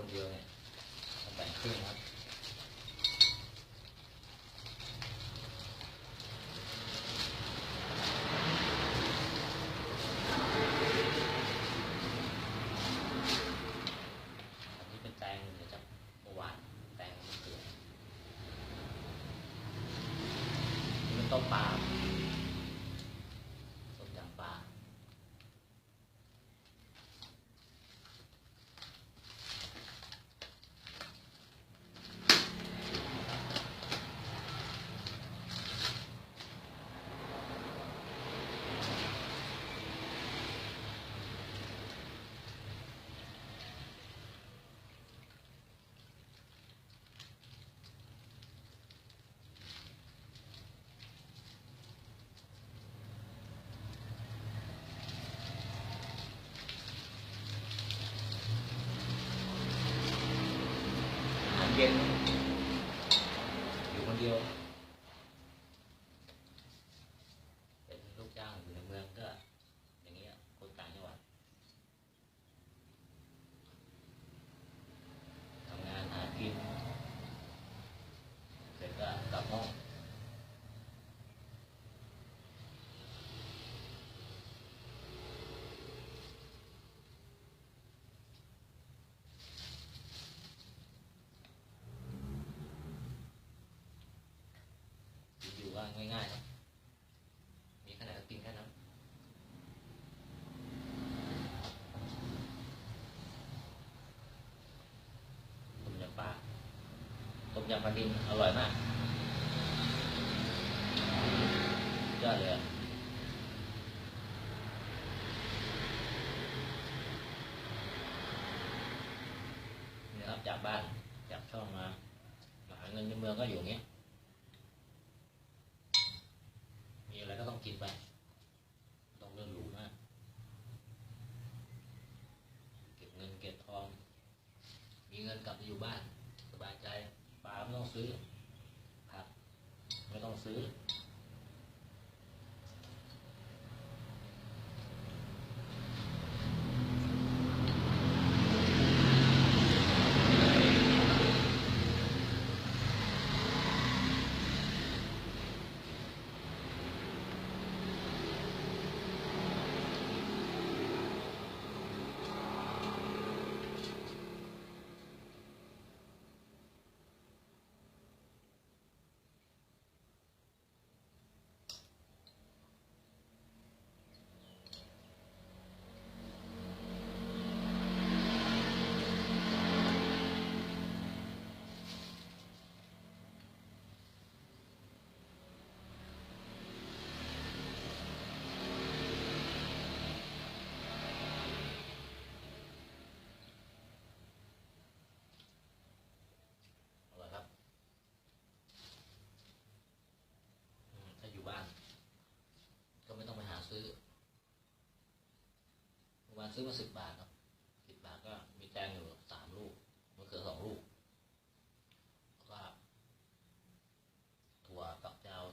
คนเดียวเนี่ยต้องแบ่งครึ่งครับอันนี้เป็นแตงเดี๋ยวจะเมื่อวานแตงมะเขือนี่เป็นต้มปลาต้มยำปลา อาหารเย็นอยู่คนเดียว เป็นลูกจ้างอยู่ในเมืองก็ อย่างเงี้ยคนต่างจังหวัดทำงานหากิน เสร็จก็กลับห้อง อยู่ว่าง่ายๆครับ มีขนาดก็กินแค่นั้น ต้มยำปลา ต้ม ยำปลาดินอร่อยมากยอดเลยอะนี่ครับจากบ้านจากช่องมา มาหาเงินในเมืองก็อยู่เงี้ย มีอะไรก็ต้องกินไป ต้องเรื่องหรูมาก เก็บเงินเก็บทอง มีเงินกลับไปอยู่บ้าน สบายใจปลาไม่ต้อง ซื้อ ผักไม่ต้องซื้อ เอาละครับอืมถ้าอยู่บ้าน ก็ไม่ต้องไปหาซื้อเมื่อวาน ซื้อมาสิบบาทครับสิบบาทก็มีแตงอยู่สามลูกมะเขือสองลูกแล้วก็ถั่วกับยาว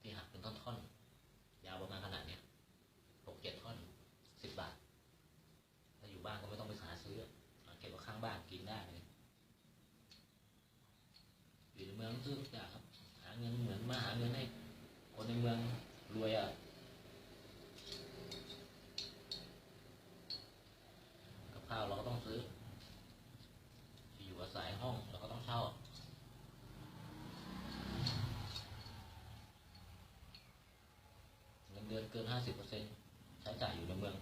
ที่หักเป็นท่อนๆ ยาวประมาณขนาดเนี้ยหกเจ็ดท่อนสิบบาท ถ้าอยู่บ้านก็ไม่ต้องไปหาซื้อเอาเก็บไว้ข้างบ้านกินได้เลยอยู่ในเมืองซื้อทุกอย่างครับ หาเงินเหมือนมาหาเงินให้คนในเมืองรวยอะ ห้าสิบเปอร์เซ็นต์ใช้จ่ายอยู่ในเมือง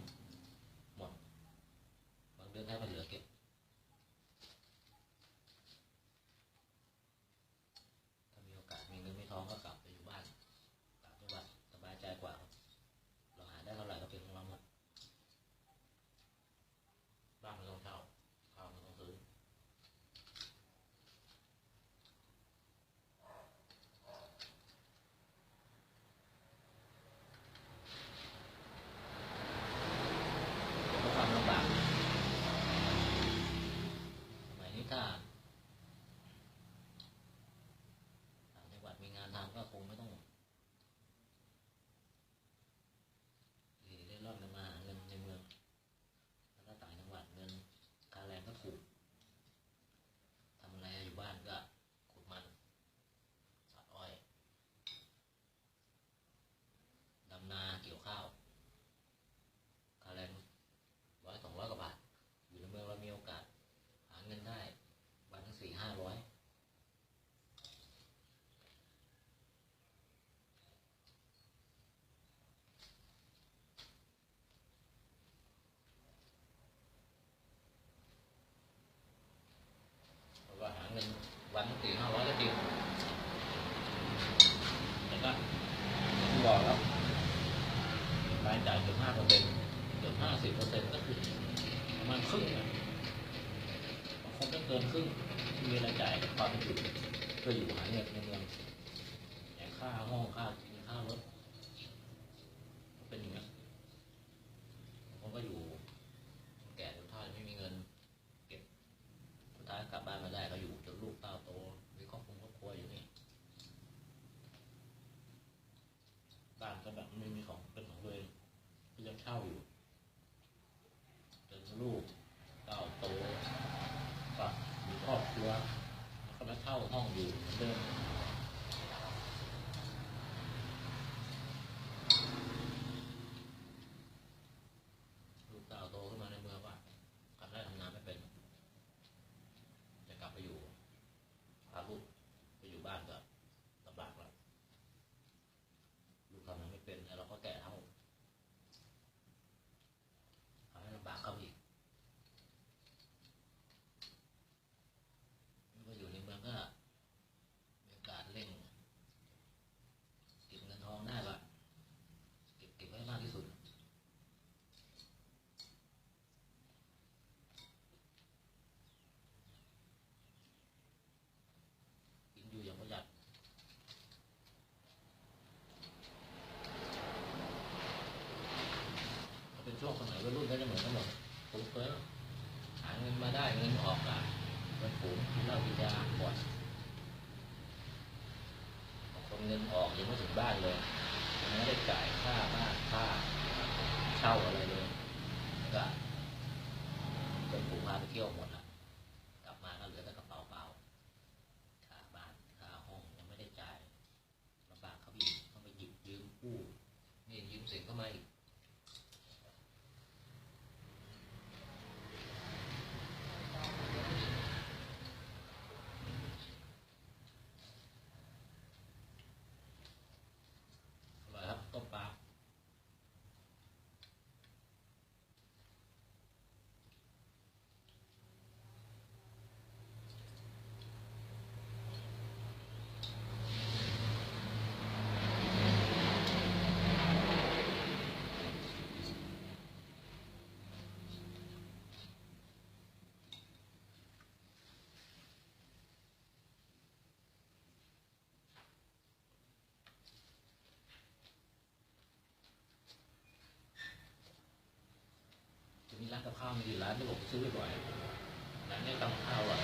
เเกือบห้าสิบเปอก็คือประมาณครึ่งนะคงจะเกินครึ่งมีรายจ่ายความเป็นอยู่เพื่ออยู่หาเงินในเมืองอย่างค่าห้องค่ากินค่ารถ ครัวเขามาเช่าห้องอยู่เดิม 的给我们了。ับข้าวมันอยู่ร้านที่ผมซื้อบ่อยร้านนี้ตำข้าวอะ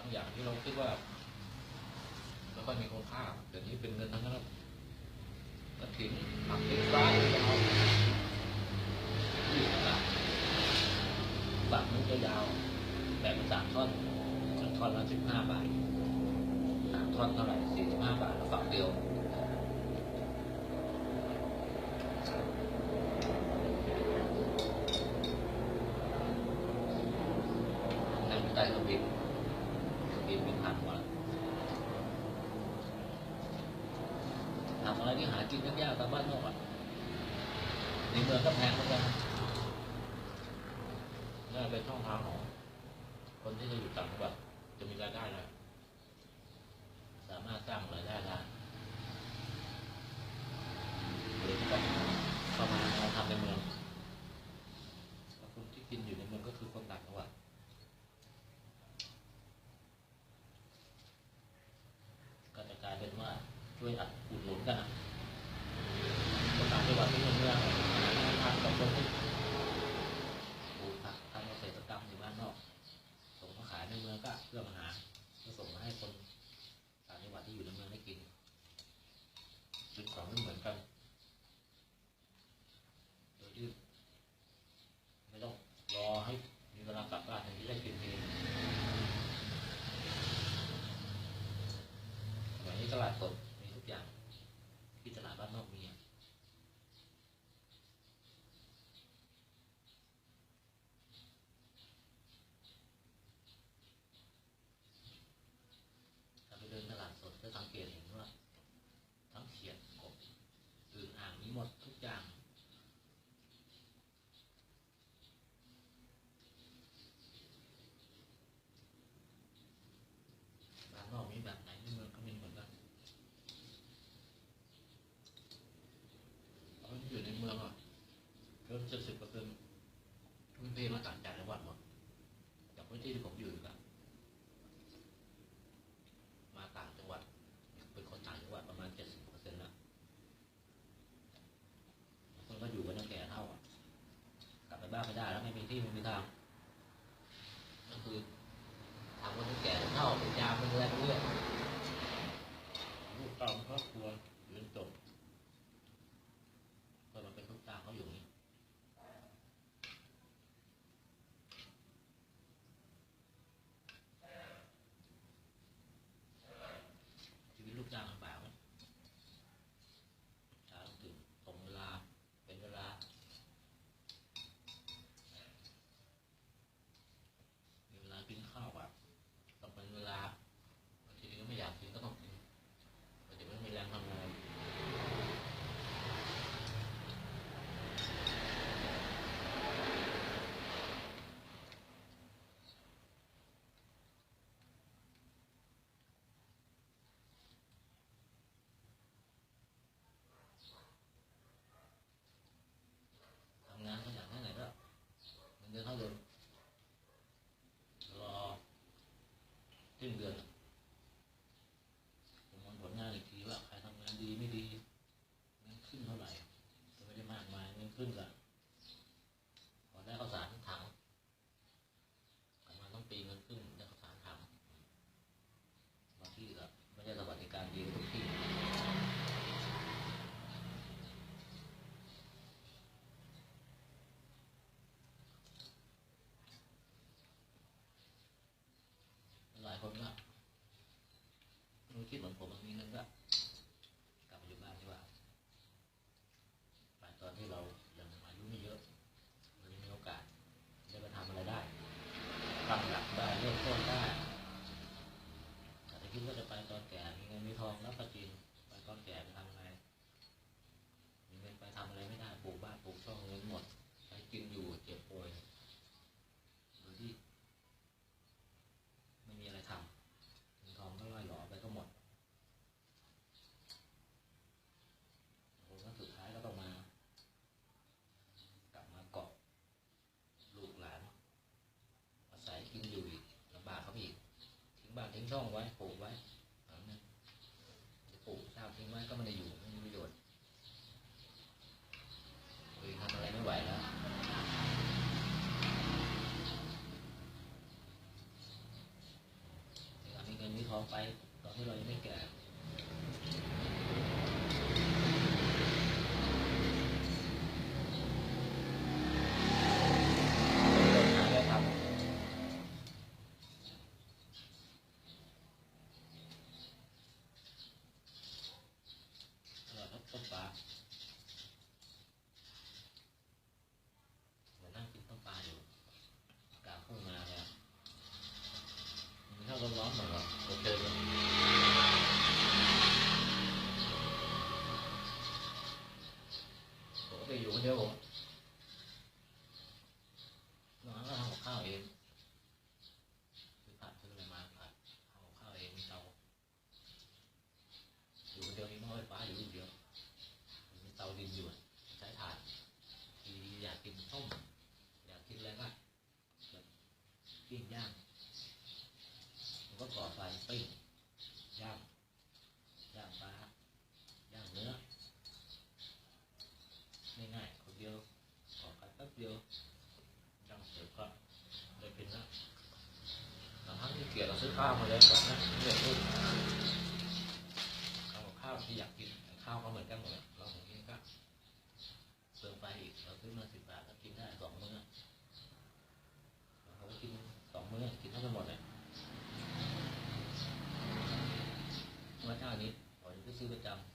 างอย่างที่เราคิดว่าไม่ค่อยมีคุณค่าเดี๋ยวนี้เป็นเงินทั้งนั้นกระถิ่นผักเล็กร้ายเราที่ตัดตัดมันจะยาวแบบสามท่อนท่อนละสิบห้าบาทสามท่อนเท่าไหร่สี่สิบห้าบาทฝักเดียวใจเระเอง กินยากๆตามบ้านนอกอะในเมืองก็แพงเหมือนกันน่าเป็นช่องทางของคนที่จะอยู่ต่างจังหวัดจะมีรายได้นะสามารถสร้างรายได้ได้หรือต้ประมาณมาทำในเมืองคนที่กินอยู่ในเมืองก็คือคนต่างจังหวัดก็จะกลายเป็นว่าช่วยอัดอุดหนุนกันอะ ปลูกผักทำเกษตรกรรมอยู่บ้านนอกส่งมาขายในเมืองก็เพื่อมาหา in the 上我玩 ทั้งหมดอะวัเท่านี้ผมก็ซื้อประจำ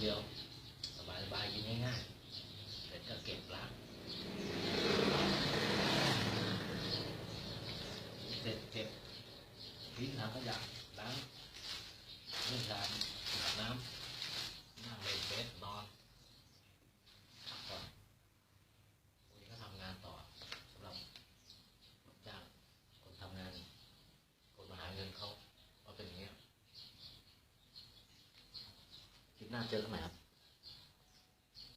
deal. เจอกันใหม่ครับ